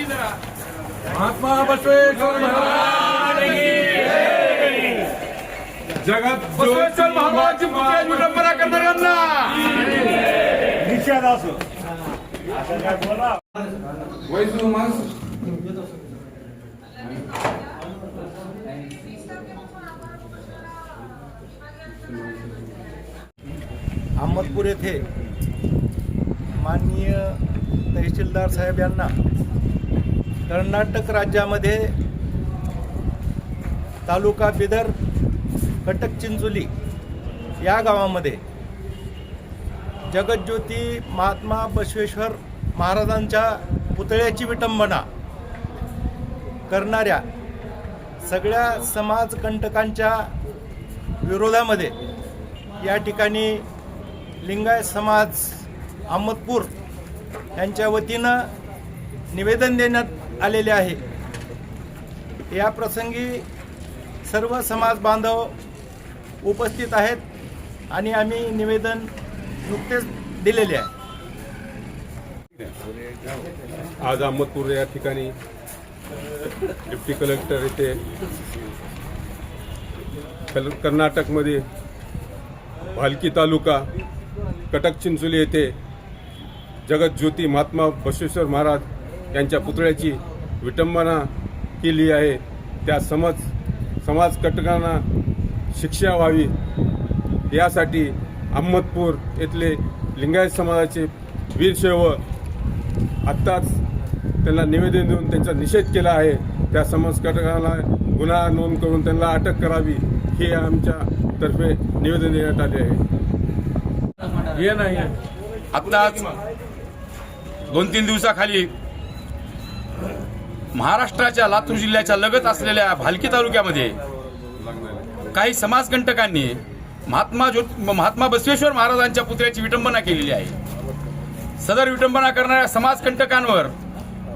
महात्मा बसवेश्वर महाराज जगात बसवेश्वर महाराजांची विडंबना करणाऱ्यांना. निषेध असो. काय बोला अहमदपूर येथे माननीय तहसीलदार साहेब यांना कर्नाटक राज्यामध्ये तालुका बिदर कटक चिंचोली या गावामध्ये जगज्योती महात्मा बसवेश्वर महाराजांच्या पुतळ्याची विटंबना करणाऱ्या सगळ्या समाजकंटकांच्या विरोधामध्ये या ठिकाणी लिंगायत समाज अहमदपूर यांच्या वतीनं निवेदन देण्यात आलेले आहे. या प्रसंगी सर्व समाज बांधव उपस्थित आहेत आणि आम्ही निवेदन नुकतेच दिलेले आहे. आज अहमदपूर या ठिकाणी डिप्टी कलेक्टर येथे कल- कर्नाटकमध्ये भालकी तालुका कटक चिंचोली येथे जगतज्योती महात्मा बसवेश्वर महाराज यांच्या पुतळ्याची विटंबना केली आहे. त्या समज समाज कटकांना शिक्षा व्हावी यासाठी अहमदपूर येथले लिंगायत समाजाचे वीरशैव आत्ताच त्यांना निवेदन देऊन त्यांचा निषेध केला आहे. त्या समाज घटकाला गुन्हा नोंद करून त्यांना अटक करावी हे आमच्या तर्फे निवेदन देण्यात आले आहे. हे नाही. आत्ताच दोन तीन दिवसाखाली महाराष्ट्राच्या लातूर जिल्ह्याच्या लगत असलेल्या भालकी तालुक्यामध्ये काही समाजकंटकांनी महात्मा ज्योत महात्मा बसवेश्वर महाराजांच्या पुतळ्याची विटंबना केलेली आहे. सदर विटंबना करणाऱ्या समाजकंटकांवर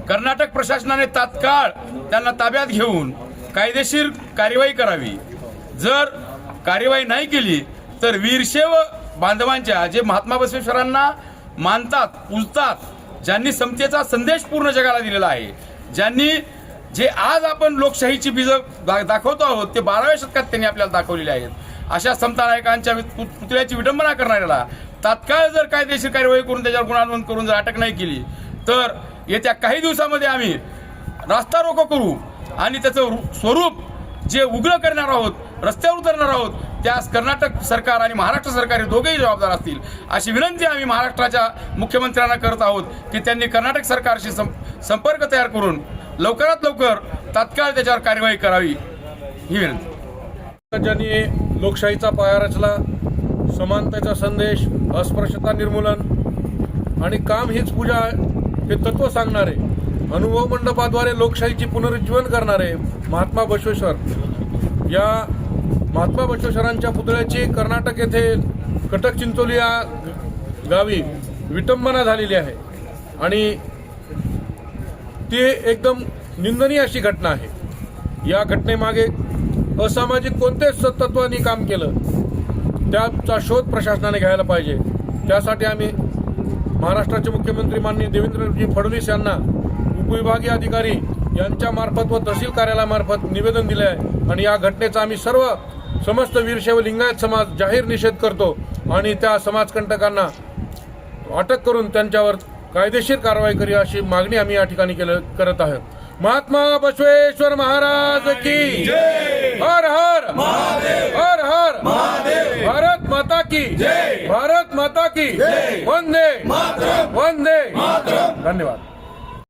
कर्नाटक प्रशासनाने तात्काळ त्यांना ताब्यात घेऊन कायदेशीर कार्यवाही करावी. जर कार्यवाही नाही केली तर वीरशैव बांधवांच्या जे महात्मा बसवेश्वरांना मानतात पूजतात ज्यांनी समतेचा संदेश पूर्ण जगाला दिलेला आहे ज्यांनी जे आज आपण लोकशाहीची बीज दाखवतो आहोत ते बाराव्या शतकात त्यांनी आपल्याला दाखवलेले आहेत. अशा समता नायकांच्या पुतळ्याची विडंबना करणाऱ्याला तात्काळ जर कायदेशीर कार्यवाही करून त्याच्यावर गुन्हा नोंद करून जर अटक नाही केली तर येत्या काही दिवसामध्ये आम्ही रास्ता रोको करू आणि त्याचं स्वरूप जे उग्र करणार आहोत रस्त्यावर उतरणार आहोत त्यास कर्नाटक सरकार आणि महाराष्ट्र सरकार हे दोघेही जबाबदार असतील अशी विनंती आम्ही महाराष्ट्राच्या मुख्यमंत्र्यांना करत आहोत की त्यांनी कर्नाटक सरकारशी सं- संपर्क तयार करून लवकरात लवकर तात्काळ त्याच्यावर कार्यवाही करावी ही विनंती. राज्यांनी लोकशाहीचा पाया रचला समानतेचा संदेश अस्पृश्यता निर्मूलन आणि काम हीच पूजा हे तत्व सांगणारे अनुभव मंडपाद्वारे लोकशाहीची पुनरुज्जीवन करणारे महात्मा बसवेश्वर या महात्मा बसवेश्वरांच्या पुतळ्याची कर्नाटक येथे कटक चिंचोली या गावी विटंबना झालेली आहे. आणि ती एकदम निंदनीय अशी घटना आहे. या घटनेमागे असामाजिक कोणतेच तत्वांनी काम केलं त्याचा शोध प्रशासनाने घ्यायला पाहिजे. त्यासाठी आम्ही महाराष्ट्राचे मुख्यमंत्री माननीय देवेंद्रजी फडणवीस यांना उपविभागीय अधिकारी यांच्या मार्फत व तहसील कार्यालयामार्फत निवेदन दिले आहे आणि या घटनेचा आम्ही सर्व समस्त वीरशैव लिंगायत समाज जाहीर निषेध करतो आणि त्या समाजकंटकांना अटक करून त्यांच्यावर कायदेशीर कारवाई करी अशी मागणी आम्ही या ठिकाणी केलं करत आहोत. महात्मा बसवेश्वर महाराज की हर हर! हर हर! भारत माता की! भारत माता की! वंदे! वंदे! धन्यवाद.